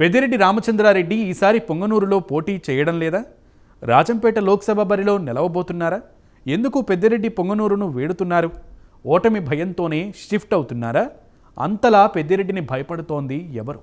పెద్దిరెడ్డి రామచంద్రారెడ్డి ఈసారి పొంగనూరులో పోటీ చేయడం లేదా? రాజంపేట లోక్సభ బరిలో నిలవబోతున్నారా? ఎందుకు పెద్దిరెడ్డి పొంగనూరును వేడుతున్నారు? ఓటమి భయంతోనే షిఫ్ట్ అవుతున్నారా? అంతలా పెద్దిరెడ్డిని భయపడుతోంది ఎవరు?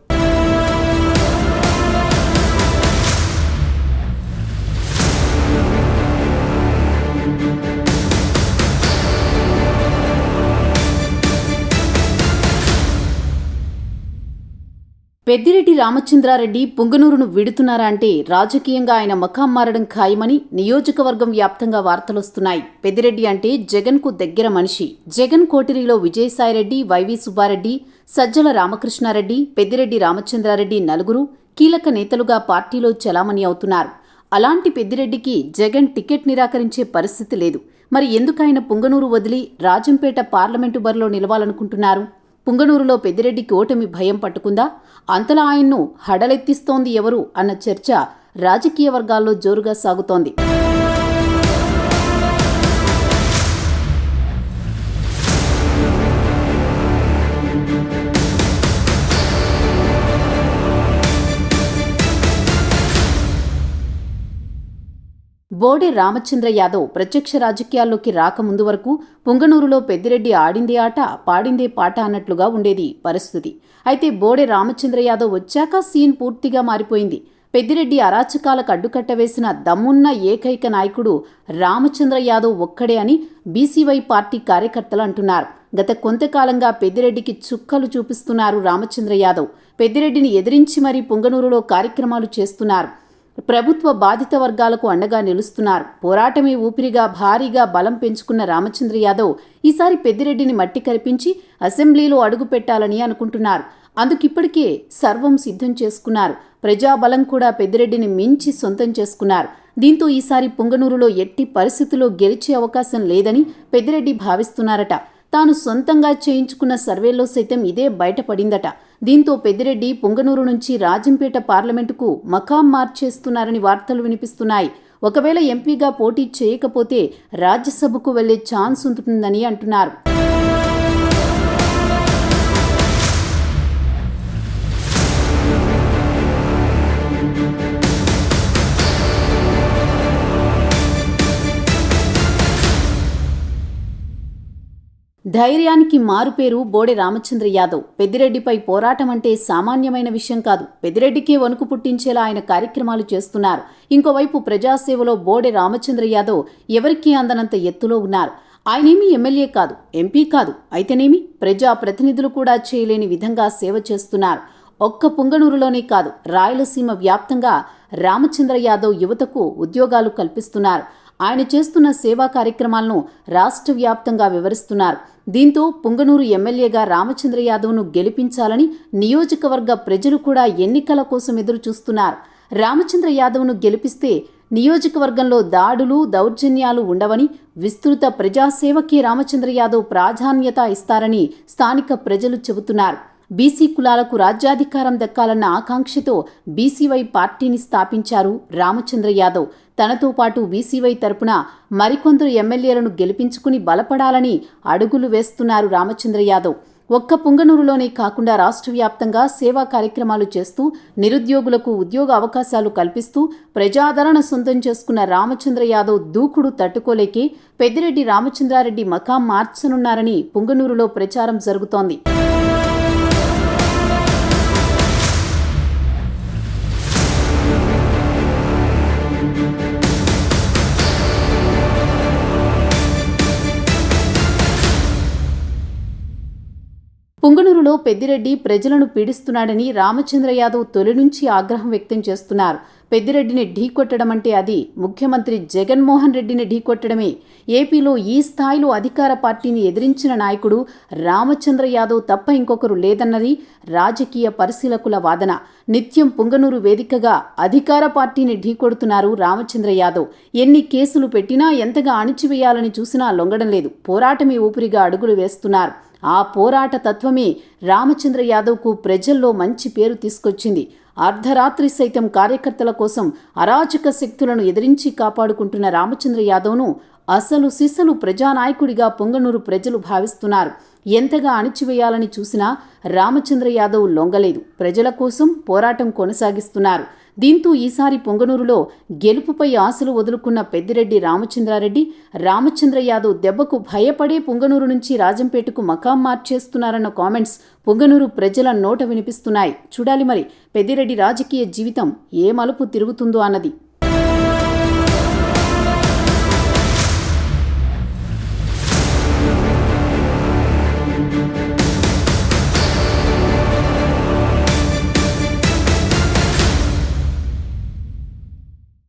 పెద్దిరెడ్డి రామచంద్రారెడ్డి పుంగనూరును విడుతున్నారా అంటే రాజకీయంగా ఆయన మకాం మారడం ఖాయమని నియోజకవర్గం వ్యాప్తంగా వార్తలొస్తున్నాయి. పెద్దిరెడ్డి అంటే జగన్కు దగ్గర మనిషి. జగన్ కోటిరిలో విజయసాయిరెడ్డి వైవి సుబ్బారెడ్డి సజ్జల రామకృష్ణారెడ్డి పెద్దిరెడ్డి రామచంద్రారెడ్డి నలుగురు కీలక నేతలుగా పార్టీలో చలామణి అవుతున్నారు. అలాంటి పెద్దిరెడ్డికి జగన్ టికెట్ నిరాకరించే పరిస్థితి లేదు. మరి ఎందుకైనా పుంగనూరు వదిలి రాజంపేట పార్లమెంటు బరిలో నిలవాలనుకుంటున్నారు? పుంగనూరులో పెద్దిరెడ్డికి ఓటమి భయం పట్టుకుందా? అంతలా ఆయన్ను హడలెత్తిస్తోంది ఎవరు అన్న చర్చ రాజకీయ వర్గాల్లో జోరుగా సాగుతోంది. బోడే రామచంద్ర యాదవ్ ప్రత్యక్ష రాజకీయాల్లోకి రాకముందు వరకు పుంగనూరులో పెద్దిరెడ్డి ఆడిందే ఆట పాడిందే పాట అన్నట్లుగా ఉండేది పరిస్థితి. అయితే బోడే రామచంద్ర యాదవ్ వచ్చాక సీన్ పూర్తిగా మారిపోయింది. పెద్దిరెడ్డి అరాచకాలకు అడ్డుకట్ట వేసిన దమ్మున్న ఏకైక నాయకుడు రామచంద్ర యాదవ్ ఒక్కడే అని బీసీవై పార్టీ కార్యకర్తలు అంటున్నారు. గత కొంతకాలంగా పెద్దిరెడ్డికి చుక్కలు చూపిస్తున్నారు రామచంద్ర యాదవ్. పెద్దిరెడ్డిని ఎదిరించి మరీ పుంగనూరులో కార్యక్రమాలు చేస్తున్నారు. ప్రభుత్వ బాధిత వర్గాలకు అండగా నిలుస్తున్నారు. పోరాటమే ఊపిరిగా భారీగా బలం పెంచుకున్న రామచంద్ర యాదవ్ ఈసారి పెద్దిరెడ్డిని మట్టి కరిపించి అసెంబ్లీలో అడుగు పెట్టాలని అనుకుంటున్నారు. అందుకిప్పటికే సర్వం సిద్ధం చేసుకున్నారు. ప్రజాబలం కూడా పెద్దిరెడ్డిని మించి సొంతం చేసుకున్నారు. దీంతో ఈసారి పుంగనూరులో ఎట్టి పరిస్థితుల్లో గెలిచే అవకాశం లేదని పెద్దిరెడ్డి భావిస్తున్నారట. తాను సొంతంగా చేయించుకున్న సర్వేలో సైతం ఇదే బయటపడిందట. దీంతో పెద్దిరెడ్డి పుంగనూరు నుంచి రాజంపేట పార్లమెంటుకు మకాం మార్చేస్తున్నారని వార్తలు వినిపిస్తున్నాయి. ఒకవేళ ఎంపీగా పోటీ చేయకపోతే రాజ్యసభకు వెళ్ళే ఛాన్స్ ఉంటుందని అంటున్నారు. ధైర్యానికి మారుపేరు బోడె రామచంద్ర యాదవ్. పెద్దిరెడ్డిపై పోరాటం అంటే సామాన్యమైన విషయం కాదు. పెద్దిరెడ్డికే వణుకు పుట్టించేలా ఆయన కార్యక్రమాలు చేస్తున్నారు. ఇంకోవైపు ప్రజాసేవలో బోడె రామచంద్ర యాదవ్ ఎవరికీ అందనంత ఎత్తులో ఉన్నారు. ఆయనేమీ ఎమ్మెల్యే కాదు ఎంపీ కాదు అయితేనేమి ప్రజా ప్రతినిధులు కూడా చేయలేని విధంగా సేవ చేస్తున్నారు. ఒక్క పుంగనూరులోనే కాదు రాయలసీమ వ్యాప్తంగా రామచంద్ర యాదవ్ యువతకు ఉద్యోగాలు కల్పిస్తున్నారు. ఆయన చేస్తున్న సేవా కార్యక్రమాలను రాష్ట్ర వ్యాప్తంగా వివరిస్తున్నారు. దీంతో పుంగనూరు ఎమ్మెల్యేగా రామచంద్ర యాదవ్ను గెలిపించాలని నియోజకవర్గ ప్రజలు కూడా ఎన్నికల కోసం ఎదురు చూస్తున్నారు రామచంద్ర యాదవ్ను గెలిపిస్తే నియోజకవర్గంలో దాడులు దౌర్జన్యాలు ఉండవని విస్తృత ప్రజాసేవకి రామచంద్ర యాదవ్ ప్రాధాన్యత ఇస్తారని స్థానిక ప్రజలు చెబుతున్నారు. బీసీ కులాలకు రాజ్యాధికారం దక్కాలన్న ఆకాంక్షతో బీసీవై పార్టీని స్థాపించారు రామచంద్ర యాదవ్. తనతో పాటు బీసీవై తరపున మరికొందరు ఎమ్మెల్యేలను గెలిపించుకుని బలపడాలని అడుగులు వేస్తున్నారు రామచంద్ర యాదవ్. ఒక్క పుంగనూరులోనే కాకుండా రాష్ట్ర వ్యాప్తంగా సేవా కార్యక్రమాలు చేస్తూ నిరుద్యోగులకు ఉద్యోగ అవకాశాలు కల్పిస్తూ ప్రజాదరణ సొంతం చేసుకున్న రామచంద్ర యాదవ్ దూకుడు తట్టుకోలేకే పెద్దిరెడ్డి రామచంద్రారెడ్డి మకాం మార్చనున్నారని పుంగనూరులో ప్రచారం జరుగుతోంది. పుంగనూరులో పెద్దిరెడ్డి ప్రజలను పీడిస్తున్నాడని రామచంద్ర యాదవ్ తొలి నుంచి ఆగ్రహం వ్యక్తం చేస్తున్నారు. పెద్దిరెడ్డిని ఢీకొట్టడం అంటే అది. ముఖ్యమంత్రి జగన్మోహన్ రెడ్డిని ఢీకొట్టడమే ఏపీలో ఈ స్థాయిలో అధికార పార్టీని ఎదిరించిన నాయకుడు రామచంద్ర యాదవ్ తప్ప ఇంకొకరు లేదన్నది రాజకీయ పరిశీలకుల వాదన. నిత్యం పుంగనూరు వేదికగా అధికార పార్టీని ఢీకొడుతున్నారు రామచంద్ర యాదవ్. ఎన్ని కేసులు పెట్టినా ఎంతగా అణిచివేయాలని చూసినా లొంగడం లేదు. పోరాటమే ఊపిరిగా అడుగులు వేస్తున్నారు. ఆ పోరాట తత్వమే రామచంద్ర యాదవ్కు ప్రజల్లో మంచి పేరు తీసుకొచ్చింది. అర్ధరాత్రి సైతం కార్యకర్తల కోసం అరాచక శక్తులను ఎదిరించి కాపాడుకుంటున్న రామచంద్ర యాదవ్ను అసలు సిసలు ప్రజానాయకుడిగా పొంగనూరు ప్రజలు భావిస్తున్నారు. ఎంతగా అణిచివేయాలని చూసినా రామచంద్ర యాదవ్ లొంగలేదు. ప్రజల కోసం పోరాటం కొనసాగిస్తున్నారు. దీంతో ఈసారి పొంగనూరులో గెలుపుపై ఆశలు వదులుకున్న పెద్దిరెడ్డి రామచంద్రారెడ్డి రామచంద్ర యాదవ్ దెబ్బకు భయపడే పొంగనూరు నుంచి రాజంపేటకు మకాం మార్చేస్తున్నారన్న కామెంట్స్ పొంగనూరు ప్రజల నోట వినిపిస్తున్నాయి. చూడాలి మరి పెద్దిరెడ్డి రాజకీయ జీవితం ఏ మలుపు తిరుగుతుందో అన్నది.